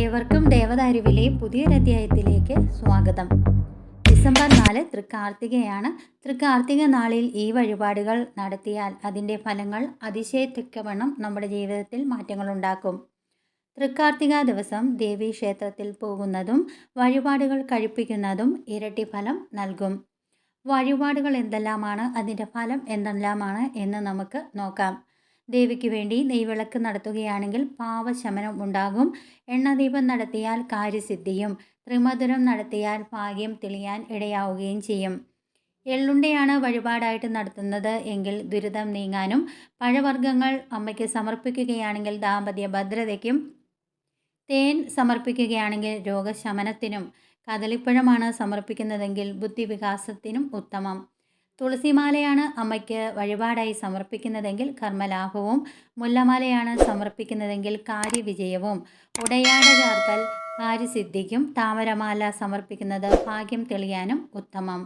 ഏവർക്കും ദേവദാരുവിലെ പുതിയൊരധ്യായത്തിലേക്ക് സ്വാഗതം. ഡിസംബർ നാല് തൃക്കാർത്തികയാണ്. തൃക്കാർത്തിക നാളിൽ ഈ വഴിപാടുകൾ നടത്തിയാൽ അതിന്റെ ഫലങ്ങൾ അതിശയത്തക്കവണ്ണം നമ്മുടെ ജീവിതത്തിൽ മാറ്റങ്ങളുണ്ടാക്കും. തൃക്കാർത്തിക ദിവസം ദേവീ ക്ഷേത്രത്തിൽ പോകുന്നതും വഴിപാടുകൾ കഴിപ്പിക്കുന്നതും ഇരട്ടി ഫലം നൽകും. വഴിപാടുകൾ എന്തെല്ലാമാണ് അതിന്റെ ഫലം എന്തെല്ലാമാണ് എന്ന് നമുക്ക് നോക്കാം. ദേവിക്ക് വേണ്ടി നെയ്വിളക്ക് നടത്തുകയാണെങ്കിൽ പാവശമനം ഉണ്ടാകും. എണ്ണദീപം നടത്തിയാൽ കാര്യസിദ്ധിയും ത്രിമധുരം നടത്തിയാൽ ഭാഗ്യം തെളിയാൻ ഇടയാവുകയും ചെയ്യും. എള്ളുണ്ടയാണ് വഴിപാടായിട്ട് നടത്തുന്നത് എങ്കിൽ ദുരിതം നീങ്ങാനും പഴവർഗങ്ങൾ അമ്മയ്ക്ക് സമർപ്പിക്കുകയാണെങ്കിൽ ദാമ്പത്യ ഭദ്രതയ്ക്കും തേൻ സമർപ്പിക്കുകയാണെങ്കിൽ രോഗശമനത്തിനും കദളിപ്പഴമാണ് സമർപ്പിക്കുന്നതെങ്കിൽ ബുദ്ധിവികാസത്തിനും ഉത്തമം. തുളസിമാലയാണ് അമ്മയ്ക്ക് വഴിപാടായി സമർപ്പിക്കുന്നതെങ്കിൽ കർമ്മലാഭവും മുല്ലമാലയാണ് സമർപ്പിക്കുന്നതെങ്കിൽ കാര്യവിജയവും. ഉടയാട ചേർത്തൽ കാര്യസിദ്ധിക്കും താമരമാല സമർപ്പിക്കുന്നത് ഭാഗ്യം തെളിയാനും ഉത്തമം.